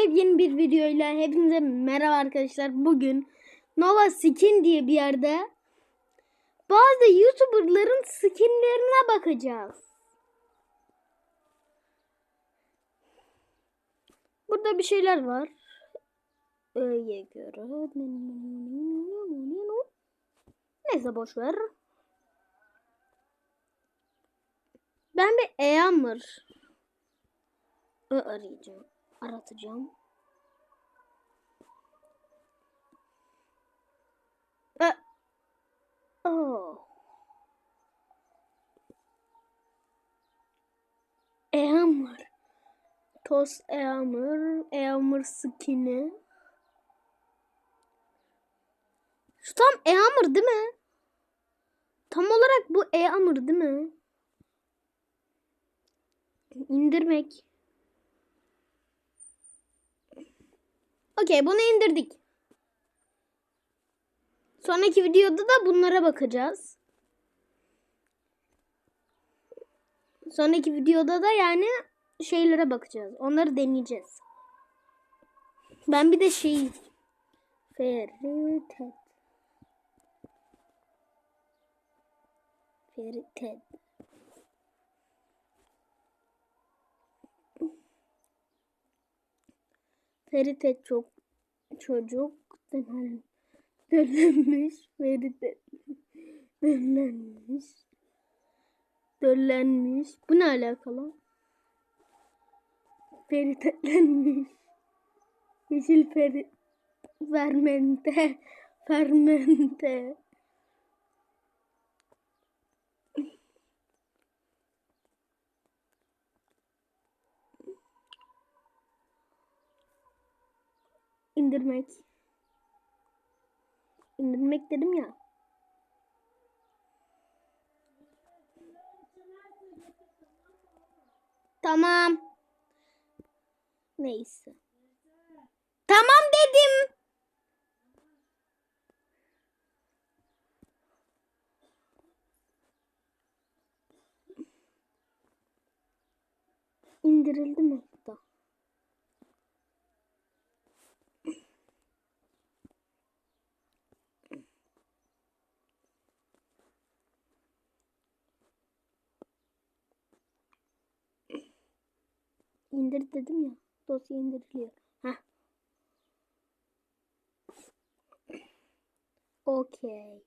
Yepyeni bir videoyla hepinize merhaba arkadaşlar. Bugün Nova Skin diye bir yerde bazı YouTuber'ların skinlerine bakacağız. Burada bir şeyler var. Öyle göre. Neyse boş ver. Ben bir Eamur arayacağım. Aratacağım. E oh. Eamur. Toz Eamur. Eamur skin'i. Şu tam Eamur değil mi? Tam olarak bu Eamur değil mi? İndirmek. Okey bunu indirdik. Sonraki videoda da bunlara bakacağız. Sonraki videoda da yani şeylere bakacağız. Onları deneyeceğiz. Ben bir de şey Feritet Feritet Feritet çok çocuk. Döllenmiş. Feritet döllenmiş. Döllenmiş. Bu ne alakalı? Feritetlenmiş yeşil feri fermente. Fermente indirmek. İndirmek dedim ya. Tamam. Neyse. Tamam dedim. İndirildi mi? Da. İndir dedim ya. Dosya indiriliyor. Heh. Okey.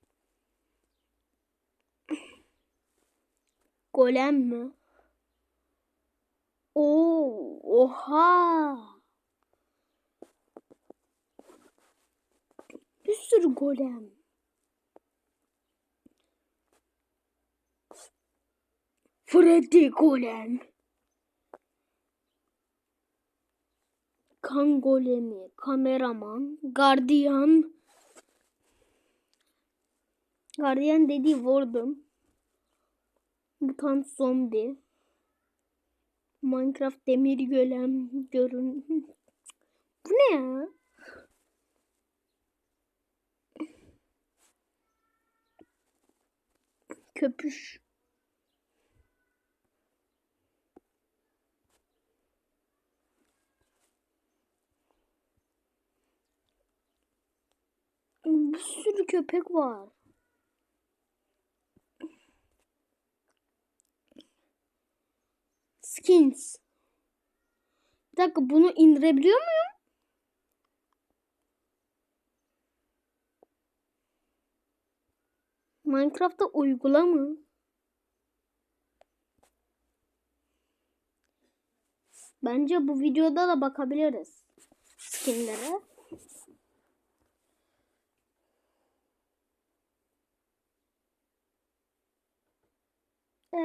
Golem mi? Oo, oha. Bir sürü golem. Freddy golem. Kan golemi, kameraman, gardiyan. Gardiyan dediği vurdum. Mutant zombi. Minecraft demir golem görün. Bu ne ya? Köpüş. Bir sürü köpek var. Skins. Bir dakika bunu indirebiliyor muyum? Minecraft'ta uygulama. Bence bu videoda da bakabiliriz. Skinlere.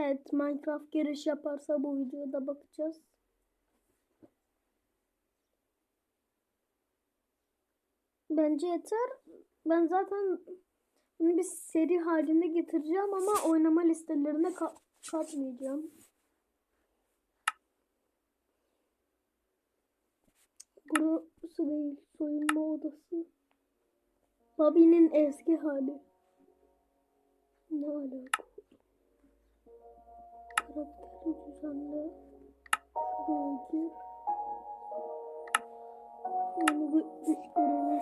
Evet, Minecraft giriş yaparsa bu videoda bakacağız. Bence yeter. Ben zaten bunu bir seri halinde getireceğim ama oynama listelerine ka katmayacağım. Burası değil, soyunma odası. Bobby'nin eski hali. Ne alaka? karakteri düzenle. Şuraya gir. Yeni bir üç görevi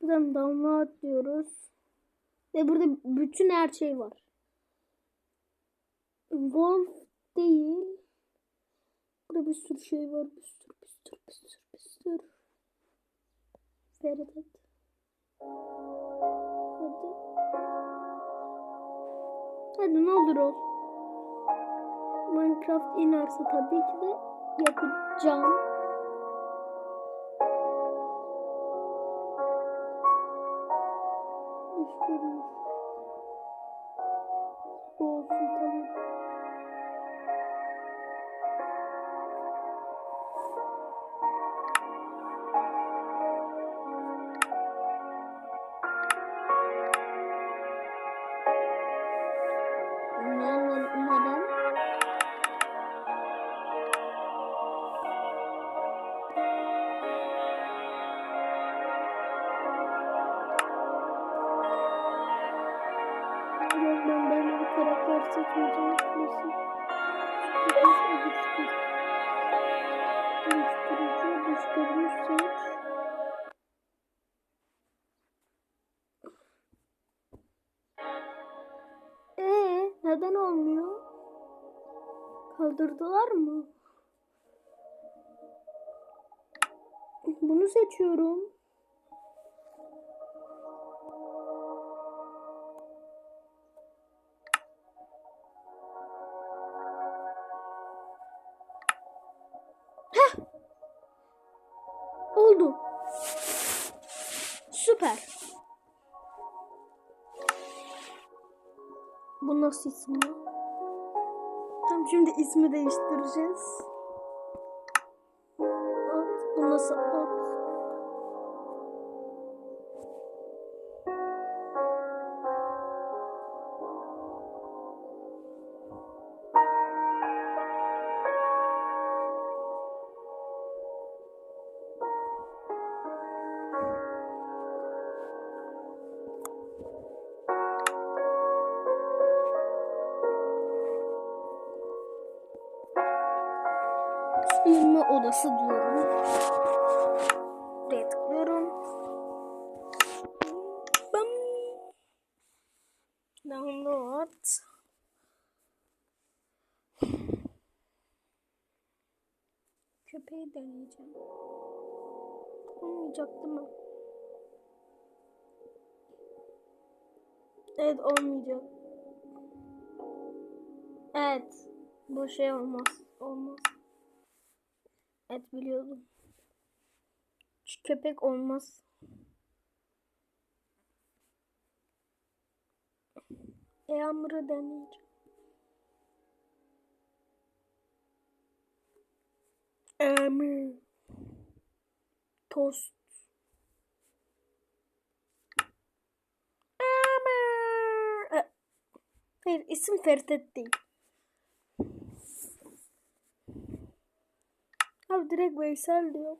Buradan download diyoruz. Ve burada bütün her şey var. Wolf değil. Burada bir sürü şey var. Bir sürü bir sürü bir sürü bir sürü. Ferhat. Hadi. Hadi ne olur ol. Minecraft inerse tabii ki de yapacağım. İsterim. Olsun tamam. Ne- Neden? Kaldırdılar mı? Bunu seçiyorum. Oldu. Süper. Bu nasıl isim ya? Tamam şimdi ismi değiştireceğiz. At. Bu nasıl Soyunma odası diyorum. Buraya tıklıyorum. Bam. Download. Köpeği deneyeceğim. Olmayacak değil? Evet olmayacak. Evet. Bu şey olmaz. Olmaz. Evet biliyordum. Şu köpek olmaz. Yağmur'u deneyeceğim. Yağmur. Tost. Yağmur. E, Hayır isim Ferdet değil. Abi direkt Veysel diyor.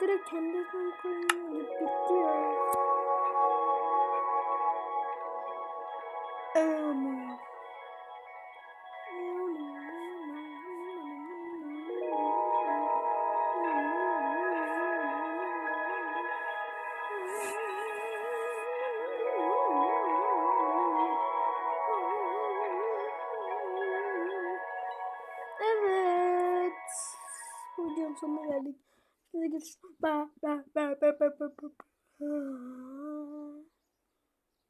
Direkt kendi ismini koyuyor. Bitti ya. Ama. Videonun sonuna geldik. Şimdi görüşürüz. Ba ba ba ba ba ba ba.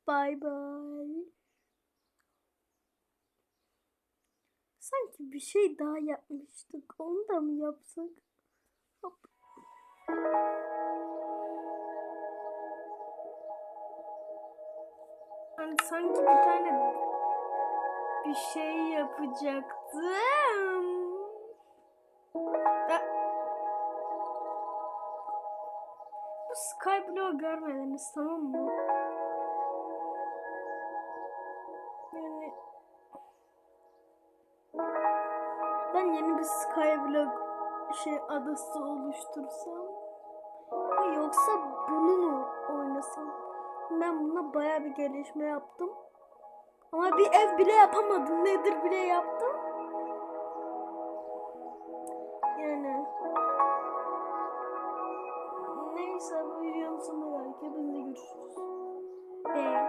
Bye bye. Sanki bir şey daha yapmıştık. Onu da mı yapsak? Hop. Hani sanki bir tane bir şey yapacaktım. yalnız tamam mı? Yani ben yeni bir Skyblock şey adası oluştursam mı yoksa bunu mu oynasam? Ben buna baya bir gelişme yaptım. Ama bir ev bile yapamadım. Nedir bile yaptım. Yani neyse sonraki bölümde görüşürüz. Ve